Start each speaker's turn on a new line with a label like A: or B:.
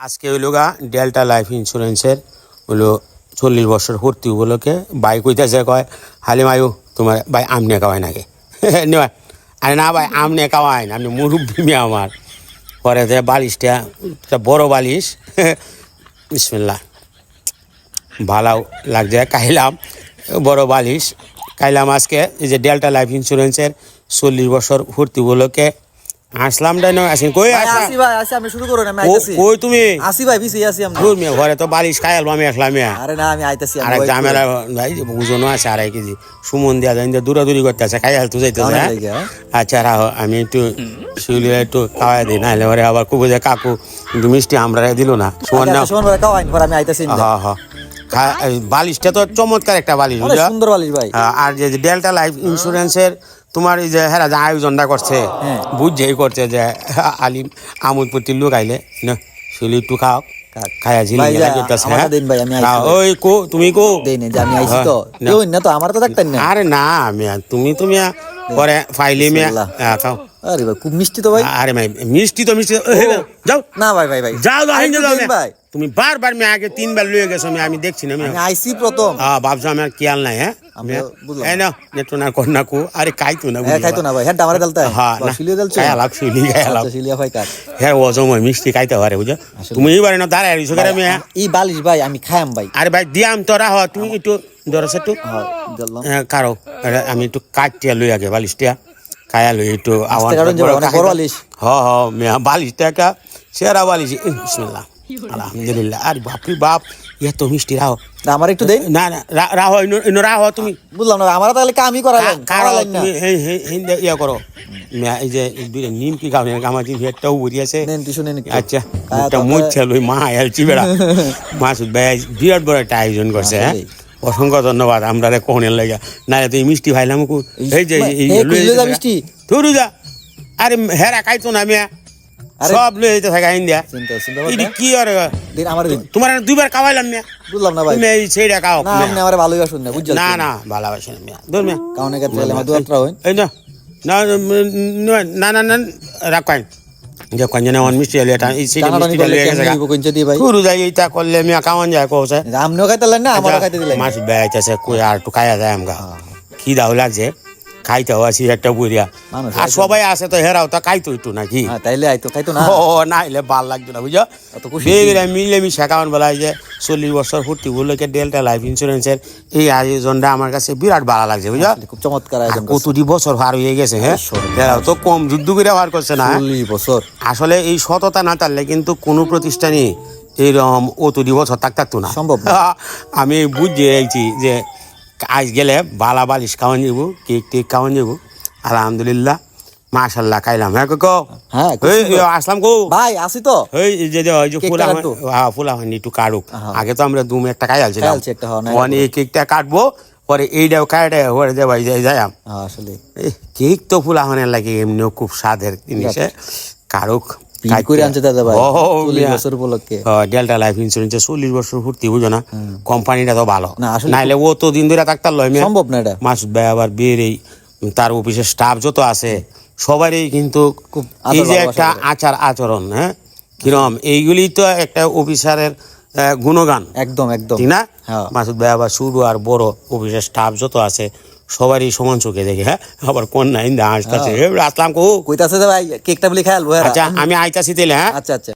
A: আজকে হইল গা ডেল্টা লাইফ ইন্স্যুরেন্সের হলো চল্লিশ বছর ভর্তি উপলক্ষে। বাইক হইতেছে কয় হালিম আয়ু তোমার ভাই আমনে খাওয়াই নাকি? নেওয়া আরে না ভাই, আমনে খাওয়াই না, আপনি মুরব্বী আমার। পরে যে বালিশটা একটা বড় বালিশ। বিসমিল্লা ভালো লাগছে, খাইলাম, বড় বালিশ। খাইলাম আজকে, এই যে ডেল্টা লাইফ ইন্স্যুরেন্সের চল্লিশ বছর ভর্তি উপলক্ষে আসলাম ডাই আসেন। কই আসি
B: ভাই আসি আপনি শুরু করুন আমি আইতাছি।
A: কই তুমি?
B: আসি ভাই বিসি আসি আমরা
A: দূর মেয়ে ঘরে তো বালিশ খাইল আমি একলা মেয়ে।
B: আরে না আমি আইতাছি
A: আর এক ভাই ওজনও আছে আড়াই কেজি। সুমন দিয়া যায় দূরাদূরি করতে আছে খাই তো যাইতে
B: তাহলে
A: হ্যাঁ? আচ্ছা রাহো আমি একটু শিউলি একটু খাওয়াই দিই নাহলে আবার খুব যে কাকু কিন্তু মিষ্টি আমরা দিল না। সুমন না
B: শোন ভাই পর আমি আইতাছি
A: হ্যাঁ হ্যাঁ। বালিশটা তো চমৎকার একটা বালিশ
B: সুন্দর বালিশ ভাই।
A: আর যে ডেল্টা লাইফ ইন্স্যুরেন্সের তোমার এই যে হেরা যে আয়োজনটা করছে
B: হ্যাঁ।
A: বুঝছেই করছে যে আলিম আমোদপট্টির লোক আইলে না শিলি একটু খাও হ্যাঁ? তুমি কো।
B: আমি আইছি তো।
A: হ্যাঁ, না।
B: তো আমার তো দেখতেন না।
A: আরে না আমি তুমি তুমি পরে ফাইলে মেয়ে হ্যাঁ, খাও
B: আরে ভাই খুব মিষ্টি তো ভাই।
A: আরে ভাই মিষ্টি তো মিষ্টি যাও।
B: না ভাই ভাই ভাই।
A: যাও যাও হিন্দু যাও
B: ভাই।
A: তুমি বারবার মেয়ে আগে তিনবার লুয়ে গেছো আমি আমি দেখছি না
B: আমি আইছি প্রথম।
A: হ্যাঁ ভাবছ আমার খেয়াল নাই হ্যাঁ?
B: হ্যাঁ হ্যাঁ
A: হ্যাঁ
B: আচ্ছা
A: হ্যাঁ মিষ্টি খাইতে পারে বুঝো তুমি এবারে না দাঁড়ায় মেয়ে?
B: বালিশ ভাই আমি খায়াম ভাই।
A: আরে ভাই দিয়াম তো রাহ তুমি একটু ধরছ একটু কারও আমি একটু কাটিয়া লই আগে বালিশটা খায়া লই একটু আওয়াজ
B: বালিশ।
A: হ হ মেয়া বালিশটা একটা সেরা বালিশ। বিসমিল্লাহ। আলহামদুলিল্লাহ। আরে বাপরে বাপ এত মিষ্টি রাহ।
B: না, আমার একটু দেই।
A: না না রা- রাহ ইনো- রাহ তুমি।
B: বুঝলাম না আমার তাহলে কামই
A: কারও
B: করালেন না।
A: তুমি এই এই- এই ইয়া করো। মেয়া, এই যে দুইটা নিম কি গাও আমার যে হেডটাও উড়ি আছে।
B: নেন টিস্যু নেন একটু।
A: আচ্ছা
B: খায়া
A: মুখটা
B: তো
A: মা আলছি বেড়া। মাসুদ ভাই বিরাট বড় একটা আয়োজন করছে হ্যাঁ। অসংখ্য ধন্যবাদ আমরা রে কোনের লাগা। না তো এই মিষ্টি ভাইলাম এই যে
B: মিষ্টি?
A: তুরু যা। আরে হেরা খাইতো না মিয়া। সব লই যেতে থাকা
B: চিন্তা
A: এটি
B: করতে।
A: কি আর
B: আমার দিন।
A: তোমার দুইবার খাওয়াইলাম মিয়া।
B: বুঝলাম না ভাই।
A: তুমি এই ছেড়ে খাও
B: না। আপনি আমার না
A: না না ভালোবাসি না মিয়া। দূর মিয়া।
B: কাউনে ক্ষেত্রে আমার দুয়ারটা হইন
A: এই না না না না রাখাইন যে কঞ্জনে অন মিষ্টি হলে এটা মিষ্টিটা
B: করলে
A: লয়ে গেছে শুরু যাই এইটা করলে মিয়া কামান যায় কৌছে
B: আপনিও খাইতে না আমারও খাইতে দিলেন।
A: মাছ বেড়াইতেছে কই আর যায় আমগা। খিদাও লাগছে। খাইতেও আছি একটা বুড়িয়া। আর সবাই আছে তো হেরাও তো খাইতো একটু নাকি?
B: হ্যাঁ তাইলে আইতো খাইতো না।
A: ও না এলে ভালো লাগতো না বুঝো
B: অত
A: মিলে মিশা কারণ বলা যে চল্লিশ বছর ফুর্তি বললোকে ডেল্টা লাইফ ইন্স্যুরেন্সের এই আয়োজনটা আমার কাছে বিরাট ভালো লাগছে বুঝো
B: খুব চমৎকার আয়োজন
A: কতটি বছর পার হয়ে গেছে হ্যাঁ। এরাও তো কম যুদ্ধ করে পার করছে না হ্যাঁ?
B: চল্লিশ বছর।
A: আসলে এই সততা না থাকলে কিন্তু কোনো প্রতিষ্ঠানই এইরকম অতটি বছর থাক থাকতো না।
B: সম্ভব।
A: আমি বুঝে যে আজ গেলে বালা বালিশ খাওয়ান যাব কেক টেক খাওয়ান যাব। আলহামদুলিল্লাহ মাশাল্লাহ খাইলাম। হ্যাঁ কো
B: হ্যাঁ,
A: আসলাম কো।
B: ভাই আসি তো।
A: এই যে যে ওই যে ফুলা হ্যাঁ ফুলা হয়নি একটু কাটুক।
B: হ্যাঁ।
A: আগে তো আমরা দুম একটা খাই
B: একটা, হ্যাঁ,
A: কেকটা কাটবো পরে এইটাও কাটে ওরে যে ভাই যাই যাই
B: হ্যাঁ আসলে
A: কেক তো ফুলা ফুলাহানের লাগে এমনিও খুব স্বাদের জিনিসে কারুক
B: পিন করে আনছে দাদা ভাই চল্লিশ বছর উপলক্ষে।
A: ডেল্টা লাইফ ইন্স্যুরেন্সে চল্লিশ বছর ভর্তি বুঝো না? কোম্পানিটা তো ভালো। নাইলে ও তো দিন ধরে থাকতার লয়
B: সম্ভব না এটা।
A: মাসুদ ভাই আবার বিয়ের এই তার অফিসের স্টাফ যত আছে সবারই কিন্তু
B: খুব
A: এই যে একটা আচার আচরণ হ্যাঁ? কিরম? এইগুলি তো একটা অফিসারের গুণগান।
B: একদম একদম।
A: ঠিক না?
B: হ্যাঁ।
A: মাসুদ ভাই আবার শুরু আর বড় অফিসের স্টাফ যত আছে সবারই সমান চোখে দেখে হ্যাঁ? আবার কোন নাই আসতেছে। আসলাম কো।
B: কইতাছে ভাই কেকটা বলে খেয়াল
A: আচ্ছা আমি আইতাছি তেলে হ্যাঁ?
B: আচ্ছা আচ্ছা।